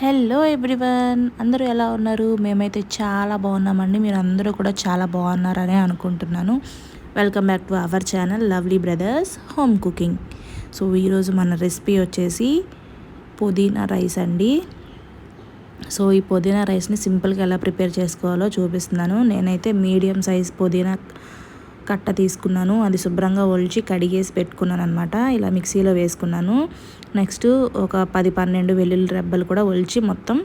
Hello everyone అందరూ ఎలా ఉన్నారు? మేమైతే చాలా బాగున్నామండి. మీరు అందరూ కూడా చాలా బాగున్నారని అనుకుంటున్నాను. Welcome back to our channel lovely brothers home cooking so ఈరోజు మన రెసిపీ వచ్చేసి పుదీనా రైస్ అండి. సో ఈ పుదీనా రైస్ని సింపుల్గా ఎలా ప్రిపేర్ చేసుకోవాలో చూపిస్తున్నాను. నేనైతే మీడియం సైజ్ పుదీనా కట్ట తీసుకున్నాను. అది శుభ్రంగా ఒలిచి కడిగేసి పెట్టుకున్నాను అనమాట ఇలా మిక్సీలో వేసుకున్నాను. నెక్స్ట్ ఒక పది పన్నెండు వెల్లుల్లి రెబ్బలు కూడా ఒలిచి మొత్తం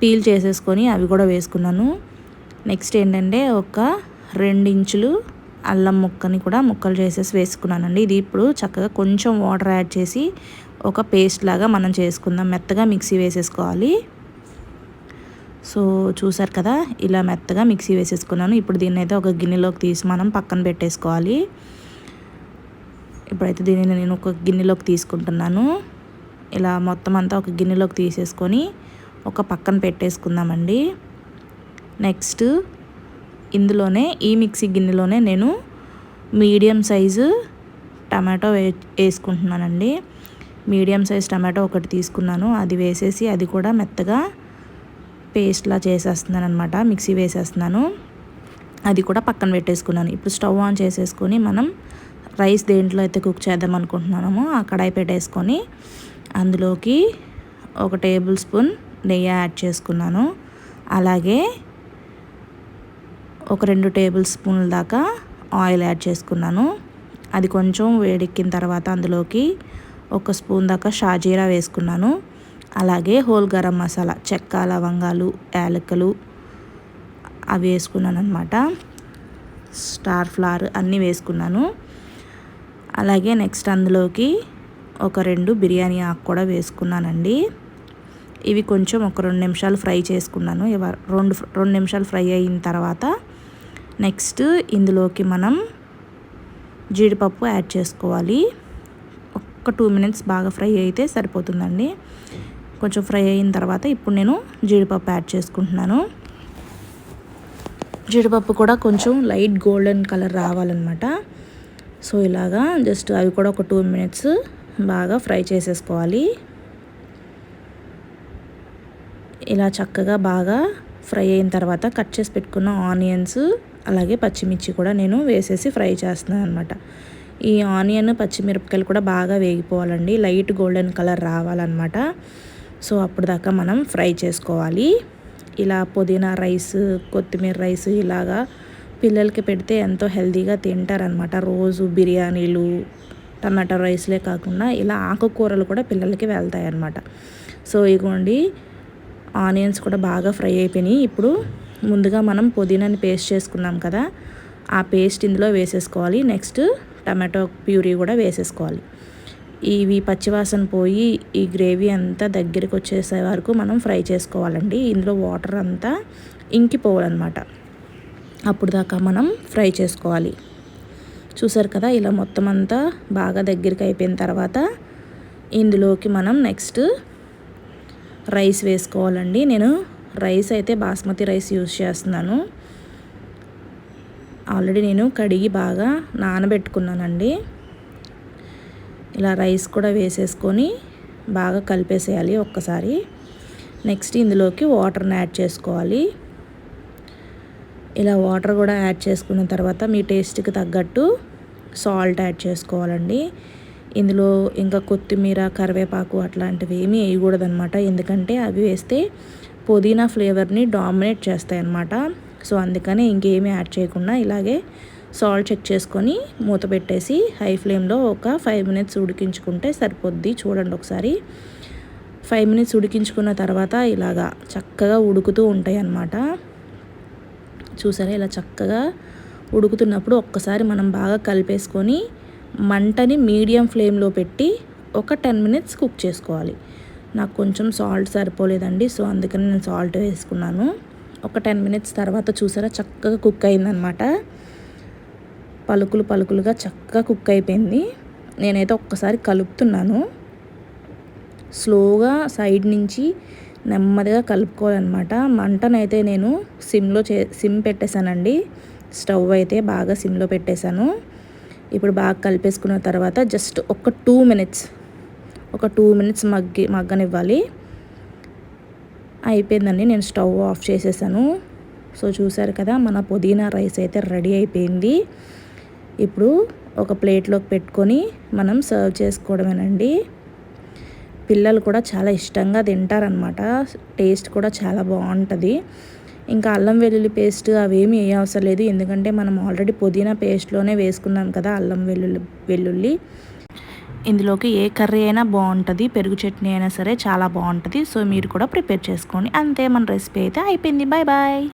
పీల్ చేసేసుకొని అవి కూడా వేసుకున్నాను. నెక్స్ట్ ఏంటంటే ఒక ఇంచులు అల్లం ముక్కని కూడా ముక్కలు చేసేసి వేసుకున్నానండి. ఇది ఇప్పుడు చక్కగా కొంచెం వాటర్ యాడ్ చేసి ఒక పేస్ట్ లాగా మనం చేసుకుందాం. మెత్తగా మిక్సీ వేసేసుకోవాలి. సో చూసారు కదా ఇలా మెత్తగా మిక్సీ వేసేసుకున్నాను. ఇప్పుడు దీన్ని అయితే ఒక గిన్నెలోకి తీసి మనం పక్కన పెట్టేసుకోవాలి. ఇప్పుడైతే దీనిని నేను ఒక గిన్నెలోకి తీసుకుంటున్నాను. ఇలా మొత్తం అంతా ఒక గిన్నెలోకి తీసేసుకొని ఒక పక్కన పెట్టేసుకుందామండి. నెక్స్ట్ ఇందులోనే ఈ మిక్సీ గిన్నెలోనే నేను మీడియం సైజు టమాటో వే వేసుకుంటున్నానండి. మీడియం సైజ్ టమాటో ఒకటి తీసుకున్నాను. అది వేసేసి అది కూడా మెత్తగా పేస్ట్లా చేసేస్తున్నాను అనమాట మిక్సీ వేసేస్తున్నాను. అది కూడా పక్కన పెట్టేసుకున్నాను. ఇప్పుడు స్టవ్ ఆన్ చేసేసుకొని మనం రైస్ దేంట్లో అయితే కుక్ చేద్దాం అనుకుంటున్నామో ఆ కడాయి పెట్టేసుకొని అందులోకి ఒక టేబుల్ స్పూన్ నెయ్యి యాడ్ చేసుకున్నాను. అలాగే ఒక రెండు టేబుల్ స్పూన్ల దాకా ఆయిల్ యాడ్ చేసుకున్నాను. అది కొంచెం వేడెక్కిన తర్వాత అందులోకి ఒక స్పూన్ దాకా షాజీరా వేసుకున్నాను. అలాగే హోల్ గరం మసాలా చెక్క లవంగాలు యాలకులు అవి వేసుకున్నాను అనమాట స్టార్ ఫ్లవర్ అన్నీ వేసుకున్నాను. అలాగే నెక్స్ట్ అందులోకి ఒక రెండు బిర్యానీ ఆకు కూడా వేసుకున్నానండి. ఇవి కొంచెం ఒక రెండు నిమిషాలు ఫ్రై చేసుకున్నాను. రెండు రెండు నిమిషాలు ఫ్రై అయిన తర్వాత నెక్స్ట్ ఇందులోకి మనం జీడిపప్పు యాడ్ చేసుకోవాలి. ఒక్క టూ మినిట్స్ బాగా ఫ్రై అయితే సరిపోతుందండి. కొంచెం ఫ్రై అయిన తర్వాత ఇప్పుడు నేను జీడిపప్పు యాడ్ చేసుకుంటున్నాను. జీడిపప్పు కూడా కొంచెం లైట్ గోల్డెన్ కలర్ రావాలన్నమాట. సో ఇలాగా జస్ట్ అవి కూడా ఒక టూ మినిట్స్ బాగా ఫ్రై చేసేసుకోవాలి. ఇలా చక్కగా బాగా ఫ్రై అయిన తర్వాత కట్ చేసి పెట్టుకున్న ఆనియన్స్ అలాగే పచ్చిమిర్చి కూడా నేను వేసేసి ఫ్రై చేస్తున్నాను అనమాట ఈ ఆనియన్ పచ్చిమిరపకాయలు కూడా బాగా వేగిపోవాలండి. లైట్ గోల్డెన్ కలర్ రావాలన్నమాట. సో అప్పుడు దాకా మనం ఫ్రై చేసుకోవాలి. ఇలా పుదీనా రైస్ కొత్తిమీర రైస్ ఇలాగా పిల్లలకి పెడితే ఎంతో హెల్తీగా తింటారనమాట రోజు బిర్యానీలు టమాటో రైస్లే కాకుండా ఇలా ఆకుకూరలు కూడా పిల్లలకి వెళ్తాయి అన్నమాట సో ఇగోండి ఆనియన్స్ కూడా బాగా ఫ్రై అయిపోయినాయి. ఇప్పుడు ముందుగా మనం పుదీనాని పేస్ట్ చేసుకున్నాం కదా. ఆ పేస్ట్ ఇందులో వేసేసుకోవాలి. నెక్స్ట్ టమాటో ప్యూరీ కూడా వేసేసుకోవాలి. ఇవి పచ్చివాసన పోయి ఈ గ్రేవీ అంతా దగ్గరికి వచ్చేసే వరకు మనం ఫ్రై చేసుకోవాలండి. ఇందులో వాటర్ అంతా ఇంకిపోవాలన్నమాట. అప్పుడు దాకా మనం ఫ్రై చేసుకోవాలి. చూసారు కదా ఇలా మొత్తం అంతా బాగా దగ్గరికి అయిపోయిన తర్వాత ఇందులోకి మనం నెక్స్ట్ రైస్ వేసుకోవాలండి. నేను రైస్ అయితే బాస్మతి రైస్ యూజ్ చేస్తున్నాను. ఆల్రెడీ నేను కడిగి బాగా నానబెట్టుకున్నానండి. ఇలా రైస్ కూడా వేసేసుకొని బాగా కలిపేసేయాలి ఒక్కసారి. నెక్స్ట్ ఇందులోకి వాటర్ని యాడ్ చేసుకోవాలి. ఇలా వాటర్ కూడా యాడ్ చేసుకున్న తర్వాత మీ టేస్ట్కి తగ్గట్టు సాల్ట్ యాడ్ చేసుకోవాలండి. ఇందులో ఇంకా కొత్తిమీర కరివేపాకు అట్లాంటివి ఏమీ వేయకూడదనమాట ఎందుకంటే అవి వేస్తే పుదీనా ఫ్లేవర్ని డామినేట్ చేస్తాయి అన్నమాట సో అందుకని ఇంకేమీ యాడ్ చేయకుండా ఇలాగే సాల్ట్ చెక్ చేసుకొని మూత పెట్టేసి హై ఫ్లేమ్లో ఒక ఫైవ్ మినిట్స్ ఉడికించుకుంటే సరిపోద్ది. చూడండి ఒకసారి. ఫైవ్ మినిట్స్ ఉడికించుకున్న తర్వాత ఇలాగా చక్కగా ఉడుకుతూ ఉంటాయి అన్నమాట. చూసారా? ఇలా చక్కగా ఉడుకుతున్నప్పుడు ఒక్కసారి మనం బాగా కలిపేసుకొని మంటని మీడియం ఫ్లేమ్లో పెట్టి ఒక టెన్ మినిట్స్ కుక్ చేసుకోవాలి. నాకు కొంచెం సాల్ట్ సరిపోలేదండి సో అందుకని నేను సాల్ట్ వేసుకున్నాను. ఒక టెన్ మినిట్స్ తర్వాత చూసారా? చక్కగా కుక్ అయిందనమాట పలుకులు పలుకులుగా చక్కగా కుక్ అయిపోయింది. నేనైతే ఒక్కసారి కలుపుతున్నాను. స్లోగా సైడ్ నుంచి నెమ్మదిగా కలుపుకోవాలన్నమాట. మంటనైతే నేను సిమ్లో చే సిమ్ పెట్టేశానండి. స్టవ్ అయితే బాగా సిమ్లో పెట్టేశాను. ఇప్పుడు బాగా కలిపేసుకున్న తర్వాత జస్ట్ ఒక టూ మినిట్స్ ఒక టూ మినిట్స్ మగ్గి మగ్గనివ్వాలి. అయిపోయిందండి. నేను స్టవ్ ఆఫ్ చేసేసాను. సో చూసారు కదా మన పుదీనా రైస్ అయితే రెడీ అయిపోయింది. ఇప్పుడు ఒక ప్లేట్లోకి పెట్టుకొని మనం సర్వ్ చేసుకోవడమేనండి. పిల్లలు కూడా చాలా ఇష్టంగా తింటారనమాట టేస్ట్ కూడా చాలా బాగుంటుంది. ఇంకా అల్లం వెల్లుల్లి పేస్ట్ అవేమీ ఏ అవసరం లేదు. ఎందుకంటే మనం ఆల్రెడీ పుదీనా పేస్ట్లోనే వేసుకున్నాం కదా అల్లం వెల్లుల్లి వెల్లుల్లి. ఇందులోకి ఏ కర్రీ అయినా బాగుంటుంది. పెరుగు చట్నీ అయినా సరే చాలా బాగుంటుంది. సో మీరు కూడా ప్రిపేర్ చేసుకోండి. అంతే మన రెసిపీ అయితే అయిపోయింది. Bye bye